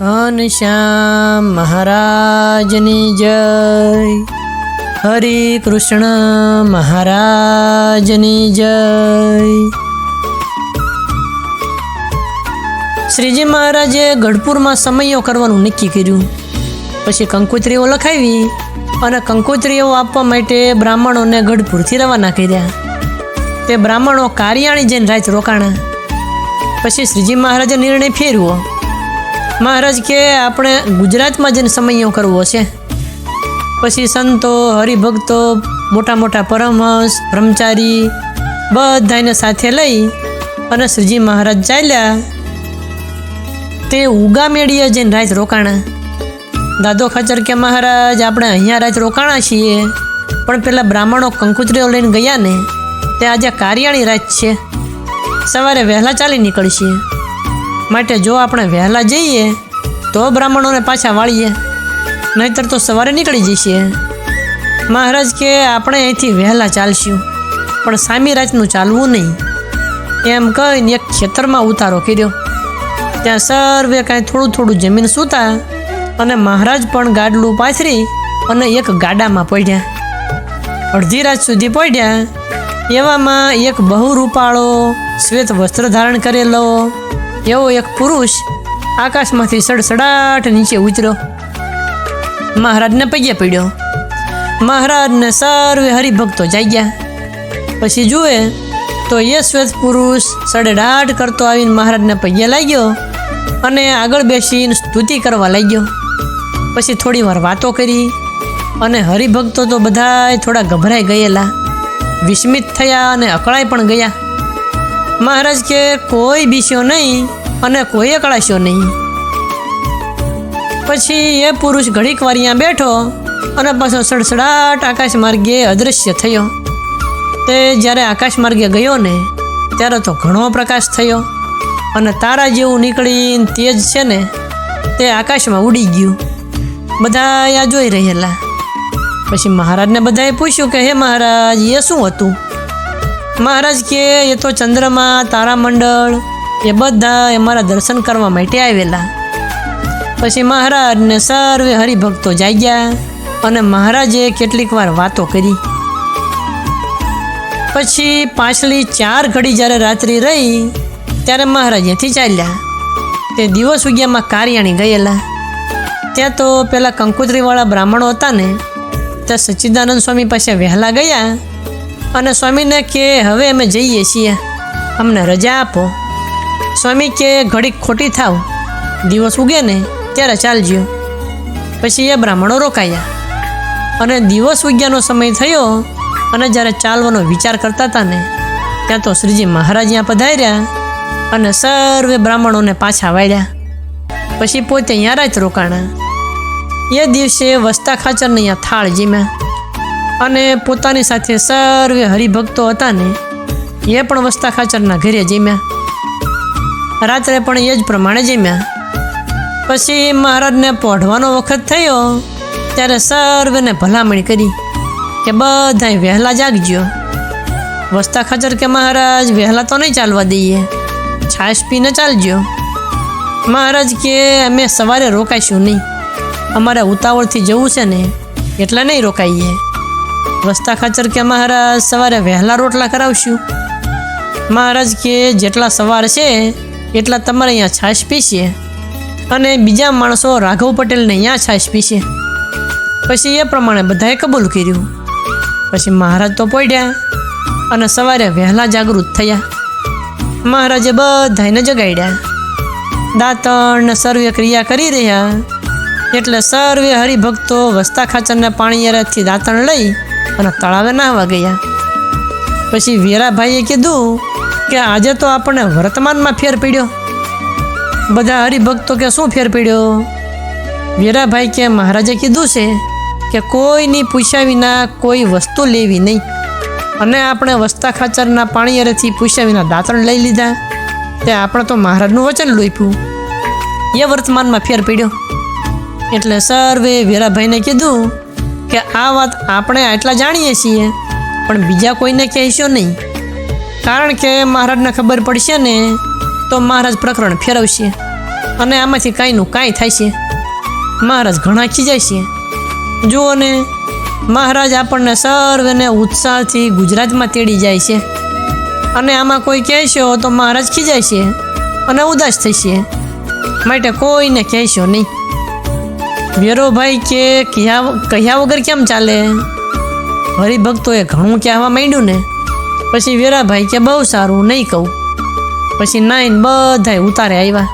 ઘનશ્યામ મહારાજની જય. હરે કૃષ્ણ મહારાજની જય. શ્રીજી મહારાજે ગઢપુરમાં સમયો કરવાનું નક્કી કર્યું. પછી કંકોત્રીઓ લખાવી અને કંકોત્રીઓ આપવા માટે બ્રાહ્મણોને ગઢપુરથી રવાના કર્યા. તે બ્રાહ્મણો કારિયાણી જઈને રાત રોકાણા. પછી શ્રીજી મહારાજે નિર્ણય ફેરવો મહારાજ કે આપણે ગુજરાતમાં જઈને સમયો કરવો છે. પછી સંતો, હરિભક્તો, મોટા મોટા પરમહંસ, બ્રહ્મચારી બધાને સાથે લઈ અને શ્રીજી મહારાજ ચાલ્યા. તે ઉગા મેળીએ જઈને રાત રોકાણા. દાદો ખચર કે, મહારાજ, આપણે અહીંયા રાત રોકાણા છીએ. પણ પેલા બ્રાહ્મણો કંકુતરીઓ લઈને ગયા ને તે આજે કારિયાણી રાત છે. સવારે વહેલા ચાલી નીકળશે. માટે જો આપણે વહેલા જઈએ, તો બ્રાહ્મણોને પાછા વાળીએ. નહીતર તો સવારે નીકળી જઈએ મહારાજ કે, આપણે અહીંથી વહેલા ચાલશું. પણ સામી રાતનું ચાલવું નહીં. એમ કહીને એક ખેતરમાં ઉતારો કર્યો. ત્યાં સર્વે કાંઈ થોડું થોડું જમીન સૂતા અને મહારાજ પણ ગાડલું પાથરી અને એક ગાડામાં પડ્યા. અડધી રાત સુધી પડ્યા. એવામાં એક બહુ રૂપાળો શ્વેત વસ્ત્ર ધારણ કરેલો એવો એક પુરુષ આકાશમાંથી સડસડાટ નીચે ઉતર્યો. મહારાજને પગે પડ્યો. મહારાજને સર્વે હરિભક્તો જાગ્યા. પછી જુએ તો એ પુરુષ સડડાટ કરતો આવીને મહારાજને પગે લાગ્યો અને આગળ બેસીને સ્તુતિ કરવા લાગ્યો. પછી થોડી વાર વાતો કરી અને હરિભક્તો તો બધાય થોડા ગભરાઈ ગયેલા. વિસ્મિત થયા અને અકળાઈ પણ ગયા. મહારાજ કે કોઈ બીસ્યો નહીં અને કોઈ અકળાશ્યો નહીં. પછી એ પુરુષ ઘડીક વાર અહીંયા બેઠો અને પાછો સડસડાટ આકાશ માર્ગે અદૃશ્ય થયો. તે જ્યારે આકાશ માર્ગે ગયો ને, ત્યારે તો ઘણો પ્રકાશ થયો અને તારા જેવું નીકળીને તેજ છે ને, તે આકાશમાં ઉડી ગયું. બધા આ જોઈ રહેલા. પછી મહારાજને બધાએ પૂછ્યું કે, હે મહારાજ, એ શું હતું? મહારાજ કે, એ તો ચંદ્રમા તારામંડળ એ બધા એ મારા દર્શન કરવા માટે આવેલા. પછી મહારાજને સર્વે હરિભક્તો જાગ્યા અને મહારાજે કેટલીક વાર વાતો કરી. પછી પાછલી ચાર ઘડી જ્યારે રાત્રિ રહી, ત્યારે મહારાજ એથી ચાલ્યા. તે દિવસ ઉગ્યામાં કારિયાણી ગયેલા. ત્યાં તો પેલા કંકોત્રીવાળા બ્રાહ્મણો હતા ને, ત્યાં સચ્ચિદાનંદ સ્વામી પાસે વહેલા ગયા અને સ્વામીને કે, હવે અમે જઈએ છીએ. અમને રજા આપો. સ્વામી કે, ઘડીક ખોટી થાવ. દિવસ ઉગે ને ત્યારે ચાલજો પછી એ બ્રાહ્મણો રોકાયા. અને દિવસ ઉગ્યાનો સમય થયો અને જ્યારે ચાલવાનો વિચાર કરતા હતા ને, ત્યાં તો શ્રીજી મહારાજ ત્યાં પધાર્યા અને સર્વે બ્રાહ્મણોને પાછા વાળ્યા. પછી પોતે અહીંયા રાત રોકાણા. એ દિવસે વસ્તા ખાચરને અહીંયા થાળ જીમ્યા. અને પોતાની સાથે સર્વે હરિભક્તો હતા ને, એ પણ વસ્તા ખાચરના ઘરે જીમ્યા. રાત્રે પણ એ જ પ્રમાણે જીમ્યા. પછી મહારાજને પોઢવાનો વખત થયો, ત્યારે સર્વેને ભલામણ કરી કે બધાય વહેલા જાગજો. વસ્તા ખાચર કે મહારાજ, વહેલા તો નહીં ચાલવા દઈએ. છાશ પીને ચાલજો. મહારાજ કે, અમે સવારે રોકાઈશું નહીં. અમારે ઉતાવળથી જવું છે ને, એટલે નહીં રોકાઈએ. વસ્તા ખાચર કે મહારાજ સવારે વહેલા રોટલા કરાવશું? મહારાજ કે, જેટલા સવાર છે, એટલા તમારે અહીંયા છાશ પીશે. અને બીજા માણસો રાઘવ પટેલને અહીંયા છાશ પીશે. પછી એ પ્રમાણે બધાએ કબૂલ કર્યું. પછી મહારાજ તો પડ્યા અને સવારે વહેલા જાગૃત થયા. મહારાજે બધાને જગાડ્યા. દાંતણને સર્વે ક્રિયા કરી રહ્યા. એટલે સર્વે હરિભક્તો વસ્તા ખાચરના પાણી દાંતણ લઈ અને તળાવે નાહવા ગયા પછી વીરાભાઈએ કીધું કે આજે તો આપણને વર્તમાનમાં ફેર પડ્યો. બધા હરિભક્તો કે શું ફેર પડ્યો? વેરાભાઈ કે મહારાજે કીધું છે કે કોઈની પૂછ્યા વિના કોઈ વસ્તુ લેવી નહીં. અને આપણે વસ્તા ખાચરના પાણી અરેથી પૂછ્યા વિના દાંતણ લઈ લીધા. તે આપણે તો મહારાજનું વચન લોપ્યું. એ વર્તમાનમાં ફેર પડ્યો. એટલે સર્વે વેરાભાઈને કીધું કે આ વાત આપણે આટલા જાણીએ છીએ, પણ બીજા કોઈને કહેશો નહીં. કારણ કે મહારાજને ખબર પડશે ને, તો મહારાજ પ્રકરણ ફેરવશે અને આમાંથી કાંઈનું કાંઈ થાય છે. મહારાજ ઘણા ખીજાય છે. જુઓ ને, મહારાજ આપણને સર્વને ઉત્સાહથી ગુજરાતમાં તેડી જાય છે. અને આમાં કોઈ કહેશો તો મહારાજ ખીજાય છે અને ઉદાસ થશે. માટે કોઈને કહેશો નહીં. વીરોભાઈ કે કહ્યા કહ્યા વગર કેમ ચાલે? હરિભક્તોએ ઘણું કહેવા માંડ્યું ને. પછી વીરાભાઈ કે બહુ સારું, નહીં કહું. પછી નાઈન બધાય ઉતારે આવ્યા.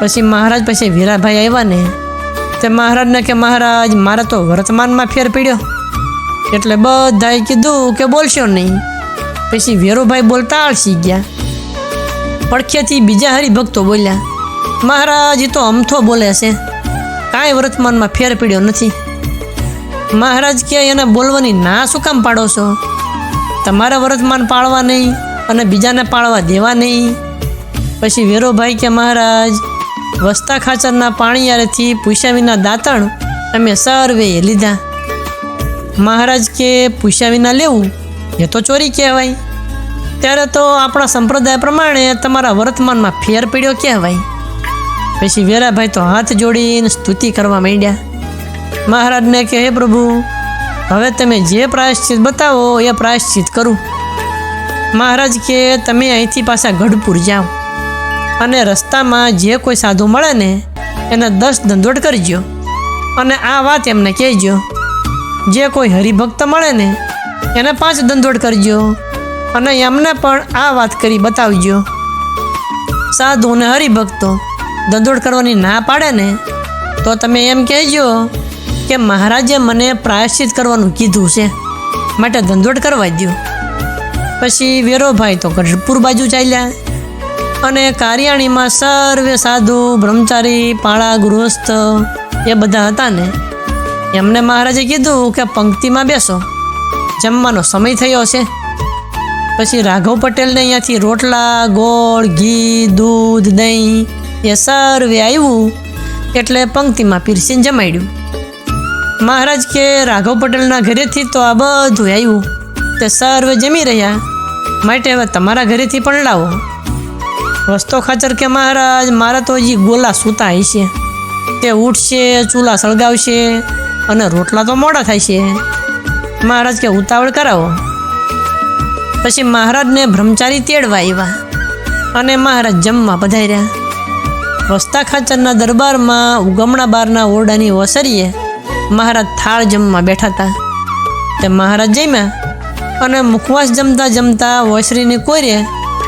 પછી મહારાજ, પછી વેરાભાઈ આવ્યા ને. તે મહારાજને કે, મહારાજ, મારે તો વર્તમાનમાં ફેર પીડ્યો. એટલે બધાએ કીધું કે, બોલશો નહીં. પછી વેરોભાઈ બોલતા આળસી ગયા. પડખેથી બીજા હરિભક્તો બોલ્યા, મહારાજ એ તો અમથો બોલે છે. કાંઈ વર્તમાનમાં ફેર પીડ્યો નથી. મહારાજ કે એને બોલવાની ના શું કામ પાડો છો? તમારે વર્તમાન પાળવા નહીં અને બીજાને પાળવા દેવા નહીં. પછી વેરોભાઈ કે મહારાજ, વસ્તા ખાચરના પાણીયારેથી પૂછ્યા વિના દાંતણ અમે સર્વે લીધા. મહારાજ કે, પૂછ્યા વિના લેવું? એ તો ચોરી કહેવાય. ત્યારે તો આપણા સંપ્રદાય પ્રમાણે તમારા વર્તમાનમાં ફેર પીડ્યો કહેવાય. પછી વેરાભાઈ તો હાથ જોડીને સ્તુતિ કરવા માંડ્યા. મહારાજને કે હે પ્રભુ, હવે તમે જે પ્રાયશ્ચિત બતાવો એ પ્રાયશ્ચિત કરું. મહારાજ કે તમે અહીંથી પાછા ગઢપુર જાઓ અને રસ્તામાં જે કોઈ સાધુ મળે ને, એને દસ દંડોટ કરજો અને આ વાત એમને કહેજો. જે કોઈ હરિભક્ત મળે ને, એને પાંચ દંડોટ કરજો અને એમને પણ આ વાત કરી બતાવજો. સાધુ અને હરિભક્તો દંડોટ કરવાની ના પાડે ને, તો તમે એમ કહેજો કે મહારાજે મને પ્રાયશ્ચિત કરવાનું કીધું છે. માટે ધંધોડ કરવા દો પછી વેરોભાઈ તો ગઢપુર બાજુ ચાલ્યા અને કારિયાણીમાં સર્વે સાધુ, બ્રહ્મચારી, પાળા, ગૃહસ્થ એ બધા હતા ને, એમને મહારાજે કીધું કે પંક્તિમાં બેસો. જમવાનો સમય થયો છે. પછી રાઘવ પટેલને અહીંયાથી રોટલા, ગોળ, ઘી, દૂધ, દહીં એ સર્વે આવ્યું એટલે પંક્તિમાં પીરસીને જમાડ્યું. મહારાજ કે, રાઘવ પટેલના ઘરેથી તો આ બધું આવ્યું તે સર્વે જમી રહ્યા. માટે હવે તમારા ઘરેથી પણ લાવો. વસ્તો ખાચર કે, મહારાજ, મારા તો હજી ગોલા સૂતા હશે તે ઉઠશે, ચૂલા સળગાવશે અને રોટલા તો મોડા થાય છે. મહારાજ કે, ઉતાવળ કરાવો. પછી મહારાજને બ્રહ્મચારી તેડવા આવ્યા અને મહારાજ જમવા પધાર્યા. વસ્તા ખાચરના દરબારમાં ઉગમણા બારના ઓરડાની ઓસરીએ મહારાજ થાળ જમવા બેઠા હતા તે મહારાજ જમ્યા અને મુખવાસ જમતા જમતા ઓસરીની કોરે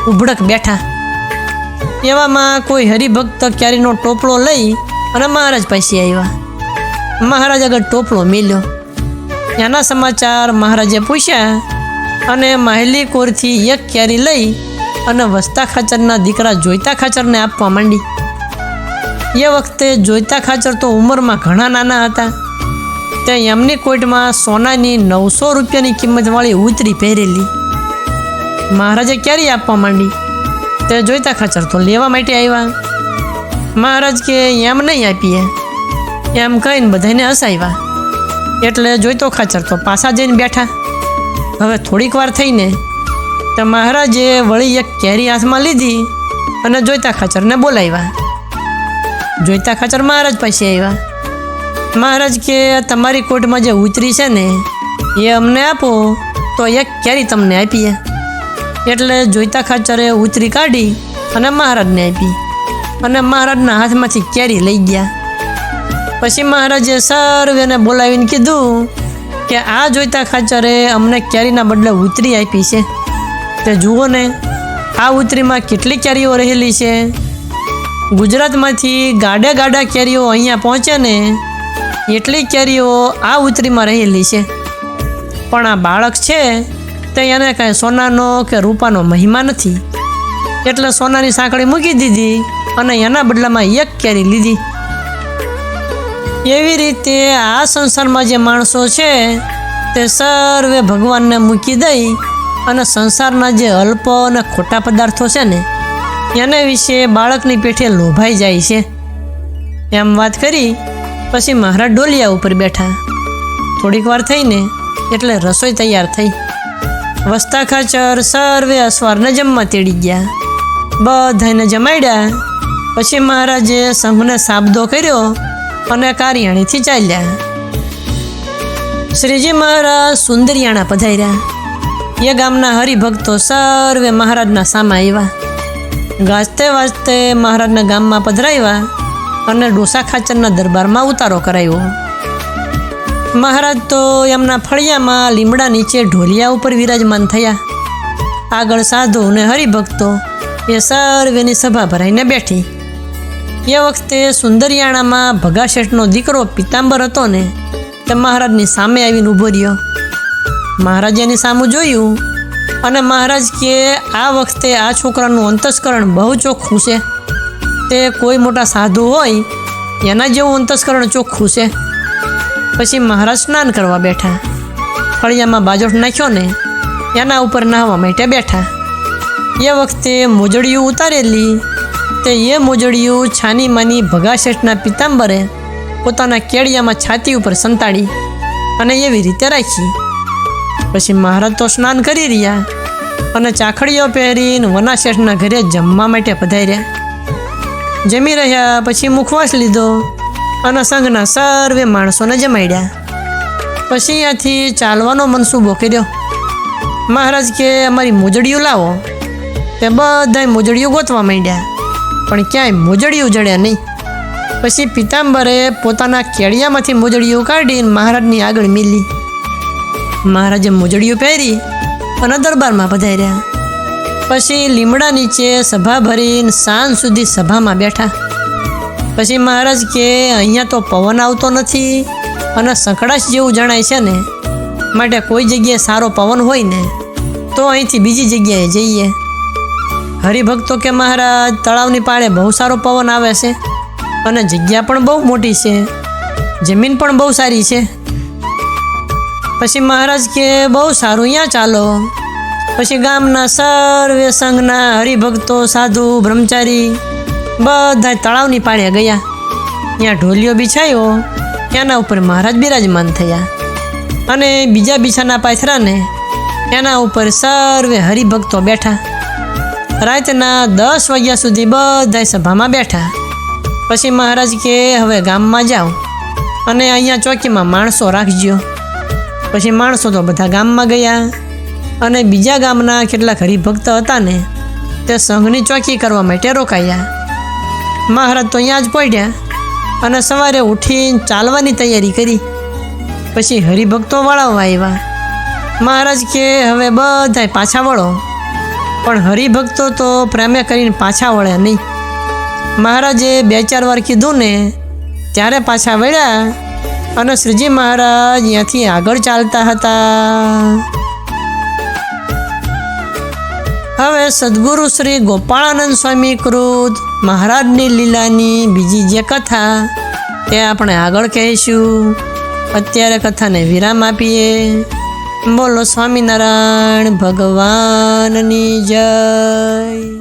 ઉભડક બેઠા. એવામાં કોઈ હરિભક્ત ક્યારીનો ટોપલો લઈ અને મહારાજ પાસે આવ્યા. મહારાજ આગળ ટોપલો મેલ્યો. એના સમાચાર મહારાજે પૂછ્યા અને માહેલી કોરથી એક કેરી લઈ અને વસ્તા ખાચરના દીકરા જોઈતા ખાચરને આપવા માંડી. એ વખતે જોઈતા ખાચર તો ઉંમરમાં ઘણા નાના હતા. તે એમની કોઈટમાં સોનાની નવસો રૂપિયાની કિંમતવાળી ઉતરી પહેરેલી. મહારાજે ક્યારે આપવા માંડી? તે જોઈતા ખાચર તો લેવા માટે આવ્યા. મહારાજ કે, એમ નહીં આપીએ. એમ કહીને બધાને હસાવ્યા. એટલે જોઈતો ખાચર તો પાછા જઈને બેઠા. હવે થોડીક વાર થઈને તો મહારાજે વળી એક કેરી હાથમાં લીધી અને જોઈતા ખાચરને બોલાવ્યા. જોઈતા ખાચર મહારાજ પાસે આવ્યા. મહારાજ કે તમારી કોર્ટમાં જે ઉતરી છે ને, એ અમને આપો, તો એ કેરી તમને આપીએ. એટલે જોઈતા ખાચરે ઉતરી કાઢી અને મહારાજને આપી. અને મહારાજના હાથમાંથી કેરી લઈ ગયા. પછી મહારાજે સર્વેને બોલાવીને કીધું કે, આ જોઈતા ખાચરે અમને કેરીના બદલે ઉતરી આપી છે. તે જુઓ ને, આ ઉતરીમાં કેટલી કેરીઓ રહેલી છે? ગુજરાતમાંથી ગાડા ગાડા કેરીઓ અહીંયા પહોંચે ને એટલી કેરીઓ આ ઉતરીમાં રહેલી છે. પણ આ બાળક છે તે એને કાંઈ સોનાનો કે રૂપાનો મહિમા નથી. એટલે સોનાની સાંકળી મૂકી દીધી અને એના બદલામાં એક કેરી લીધી. એવી રીતે આ સંસારમાં જે માણસો છે તે સર્વે ભગવાનને મૂકી દઈ અને સંસારના જે અલ્પ અને ખોટા પદાર્થો છે ને એને વિશે બાળકની પેઠે લોભાઈ જાય છે. એમ વાત કરી, પછી મહારાજ ડોલિયા ઉપર બેઠા. થોડીક વાર થઈને એટલે રસોઈ તૈયાર થઈ. વસ્તા ખાચર સર્વે અસવારને જમવા તેડી ગયા. બધાને જમાડ્યા. પછી મહારાજે સંઘને સાબદો કર્યો અને કારિયાણીથી ચાલ્યા. શ્રીજી મહારાજ સુંદરિયાણા પધાર્યા. એ ગામના હરિભક્તો સર્વે મહારાજના સામા આવ્યા. ગાજતે વાજતે મહારાજના ગામમાં પધરાવ્યા અને ડોસા ખાચરના દરબારમાં ઉતારો કરાયો મહારાજ તો એમના ફળિયામાં લીમડા નીચે ઢોલિયા ઉપર વિરાજમાન થયા. આગળ સાધુ અને હરિભક્તો એ સર્વેની સભા ભરાઈને બેઠી. એ વખતે સુંદરિયાણામાં ભગા શેઠનો દીકરો પિતાંબર હતો ને, તે મહારાજની સામે આવીને ઊભો રહ્યો. મહારાજે એની સામું જોયું અને મહારાજ કે, આ વખતે આ છોકરાનું અંતસ્કરણ બહુ ચોખ્ખું છે. તે કોઈ મોટા સાધુ હોય, એના જેવું અંતસ્કરણ ચોખ્ખું છે. પછી મહારાજ સ્નાન કરવા બેઠા. ફળિયામાં બાજોટ નાખ્યો ને, એના ઉપર નાહવા માટે બેઠા. એ વખતે મોજડીયું ઉતારેલી. તે એ મોજડીયું છાની માની ભગા શેઠના પિતાંબરે પોતાના કેળિયામાં છાતી ઉપર સંતાડી અને એવી રીતે રાખી. પછી મહારાજ તો સ્નાન કરી રહ્યા અને ચાખડીઓ પહેરીને વનાશેઠના ઘરે જમવા માટે પધાર્યા. જમી રહ્યા, પછી મુખવાસ લીધો અને સંઘના સર્વે માણસોને જમાડ્યા. પછી અહીંયાથી ચાલવાનો મનસૂબો કર્યો. મહારાજ કે, અમારી મોજડીઓ લાવો. તે બધાય મોજડીઓ ગોતવા માંડ્યા, પણ ક્યાંય મોજડીઓ જડ્યા નહીં. પછી પિતાંબરે પોતાના કેડિયામાંથી મોજડીઓ કાઢીને મહારાજની આગળ મિલી. મહારાજે મોજડીઓ પહેરી અને દરબારમાં પધાર્યા. પછી લીમડા નીચે સભા ભરીને સાંજ સુધી સભામાં બેઠા. પછી મહારાજ કે, અહીંયા તો પવન આવતો નથી અને સંકડાશ જેવું જણાય છે ને, માટે કોઈ જગ્યાએ સારો પવન હોય ને, તો અહીંથી બીજી જગ્યાએ જઈએ. હરિભક્તો કે, મહારાજ, તળાવની પાળે બહુ સારો પવન આવે છે અને જગ્યા પણ બહુ મોટી છે. જમીન પણ બહુ સારી છે. પછી મહારાજ કે, બહુ સારું અહીંયા ચાલો. પછી ગામના સર્વે સંઘના હરિભક્તો, સાધુ, બ્રહ્મચારી બધા તળાવની પાળે ગયા. ત્યાં ઢોલિયો બિછાયો. એના ઉપર મહારાજ બિરાજમાન થયા. અને બીજા બિછાના પાથરાને એના ઉપર સર્વે હરિભક્તો બેઠા. રાતના દસ વાગ્યા સુધી બધા સભામાં બેઠા. પછી મહારાજ કે, હવે ગામમાં જાઓ અને અહીંયા ચોકીમાં માણસો રાખજો. પછી માણસો તો બધા ગામમાં ગયા. અને બીજા ગામના કેટલાક હરિભક્ત હતા ને, તે સંઘની ચોકી કરવા માટે રોકાયા. મહારાજ તો અહીંયા જ પડ્યા અને સવારે ઉઠીને ચાલવાની તૈયારી કરી. પછી હરિભક્તો વળાવવા આવ્યા. મહારાજ કે, હવે બધાય પાછા વળો. પણ હરિભક્તો તો પ્રેમે કરીને પાછા વળ્યા નહીં. મહારાજે બે ચાર વાર કીધું ને, ત્યારે પાછા વળ્યા અને શ્રીજી મહારાજ ત્યાંથી આગળ ચાલતા હતા. હવે સદગુરુ શ્રી ગોપાળાનંદ સ્વામી કૃત મહારાજની લીલાની બીજી જે કથા, તે આપણે આગળ કહીશું. અત્યારે કથાને વિરામ આપીએ. બોલો સ્વામિનારાયણ ભગવાનની જય.